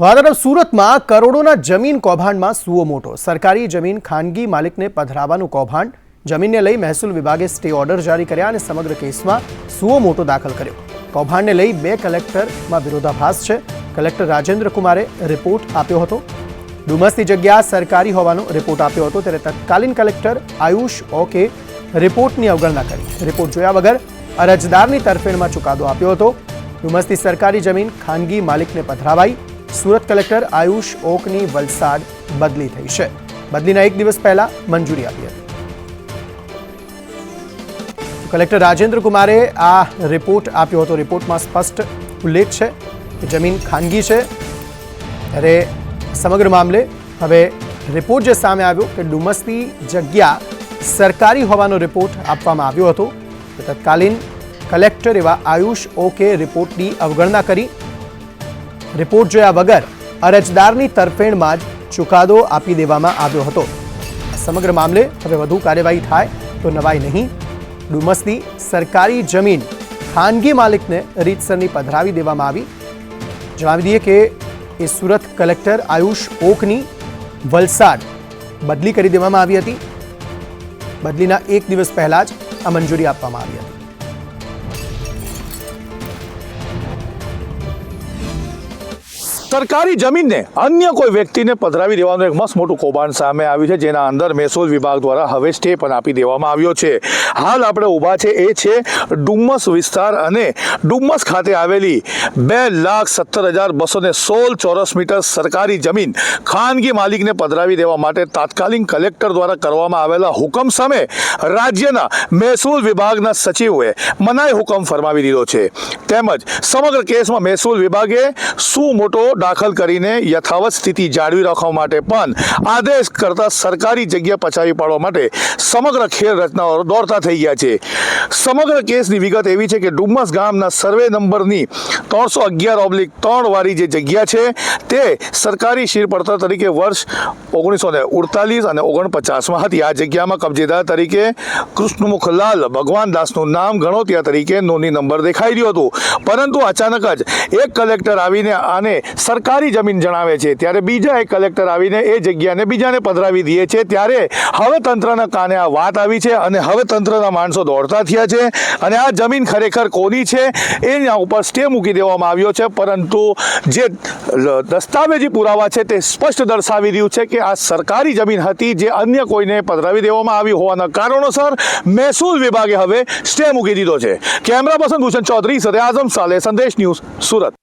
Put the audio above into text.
વાત સુરતમાં કરોડોના જમીન કૌભાંડમાં સુઓ મોટો. સરકારી જમીન ખાનગી માલિકને પધરાવાનું કૌભાંડ. જમીનને લઈ મહેસૂલ વિભાગે સ્ટે ઓર્ડર જારી કર્યા અને સમગ્ર કેસમાં સુઓ મોટો દાખલ કર્યો. કૌભાંડને લઈ બે કલેક્ટરમાં વિરોધાભાસ છે. કલેક્ટર રાજેન્દ્ર કુમારે રિપોર્ટ આપ્યો હતો. ડુમસની જગ્યા સરકારી હોવાનો રિપોર્ટ આપ્યો હતો ત્યારે તત્કાલીન કલેક્ટર આયુષ ઓકે રિપોર્ટની અવગણના કરી. રિપોર્ટ જોયા વગર અરજદારની તરફેણમાં ચુકાદો આપ્યો હતો. ડુમસની સરકારી જમીન ખાનગી માલિકને પધરાવાઈ. સુરત કલેક્ટર આયુષ ઓકની વલસાડ બદલી થઈ છે. બદલીના એક દિવસ પહેલા મંજૂરી આપી હતી. કલેક્ટર રાજેન્દ્ર કુમારે આ રિપોર્ટ આપ્યો હતો. રિપોર્ટમાં સ્પષ્ટ ઉલ્લેખ છે કે જમીન ખાનગી છે. ત્યારે સમગ્ર મામલે હવે રિપોર્ટ જે સામે આવ્યો કે ડુમસની જગ્યા સરકારી હોવાનો રિપોર્ટ આપવામાં આવ્યો હતો. તત્કાલીન કલેક્ટર એવા આયુષ ઓકે રિપોર્ટની અવગણના કરી રિપોર્ટ જોયા વગર અરજદારની તરફેણમાં જ ચુકાદો આપી દેવામાં આવ્યો હતો. સમગ્ર મામલે હવે વધુ કાર્યવાહી થાય તો નવાઈ નહીં. ડુમસની સરકારી જમીન ખાનગી માલિકને રીતસરની પધરાવી દેવામાં આવી. જણાવી દઈએ કે એ સુરત કલેક્ટર આયુષ ઓકની વલસાડ બદલી કરી દેવામાં આવી હતી. બદલીના એક દિવસ પહેલા જ આ મંજૂરી આપવામાં આવી હતી. સરકારી જમીનને અન્ય કોઈ વ્યક્તિને પધરાવી દેવાનું એક મસ્ત મોટું કૌભાંડ સામે આવ્યું છે, જેના અંદર મહેસૂલ વિભાગ દ્વારા હવે સ્ટે પણ આપી દેવામાં આવ્યો છે. હાલ આપણે ઊભા છે, એ છે ડુમ્મસ વિસ્તાર અને ડુમ્મસ ખાતે આવેલી બે લાખ સત્તર હજાર બસો ને સોળ ચોરસ મીટર સરકારી જમીન ખાનગી માલિકને પધરાવી દેવા માટે તાત્કાલિક કલેક્ટર દ્વારા કરવામાં આવેલા હુકમ સામે રાજ્યના મહેસૂલ વિભાગના સચિવોએ મનાઈ હુકમ ફરમાવી દીધો છે. તેમજ સમગ્ર કેસમાં મહેસૂલ વિભાગે શું મોટો દાખલ કરીને યથાવત સ્થિતિ જાળવી રાખવા માટે પણ આદેશ કરતા સરકારી જગ્યા પચાવી પાડવા માટે સમગ્ર ખેલ રચનાઓ દોડતા થઈ ગયા છે. સમગ્ર કેસની વિગત એવી છે કે ડુમ્મસ ગામના સર્વે નંબરની ત્રણસો અગિયાર ઓબ્લિક ત્રણ વાળી જે જગ્યા છે તે સરકારી શિરપડતર તરીકે વર્ષ ઓગણીસો ને ઉડતાલીસ અને ઓગણપચાસમાં હતી. આ જગ્યામાં કબજેદાર તરીકે કૃષ્ણમુખલાલ ભગવાન દાસનું નામ ગણોતિયા તરીકે નોંધણી નંબર દેખાઈ રહ્યો હતો. પરંતુ અચાનક જ એક કલેક્ટર આવીને આને સરકારી જમીન જણાવે છે. ત્યારે બીજા એક કલેક્ટર આવીને એ જગ્યાને બીજાને પધરાવી દે છે. ત્યારે હવે તંત્રના કાને આ વાત આવી છે અને હવે તંત્રના માણસો દોડતા થયા છે અને આ જમીન ખરેખર કોની છે એના ઉપર સ્ટે મૂકી દેવામાં આવ્યો છે. પરંતુ જે દસ્તાવેજી પુરાવા છે તે સ્પષ્ટ દર્શાવી રહ્યું છે કે આ સરકારી જમીન હતી જે અન્ય કોઈને પધરાવી દેવામાં આવી હોવાના કારણોસર મહેસૂલ વિભાગે હવે સ્ટે મૂકી દીધો છે. કેમેરા પર્સન ભૂષણ ચૌધરી સદે આઝમ સાલે સંદેશ ન્યૂઝ સુરત.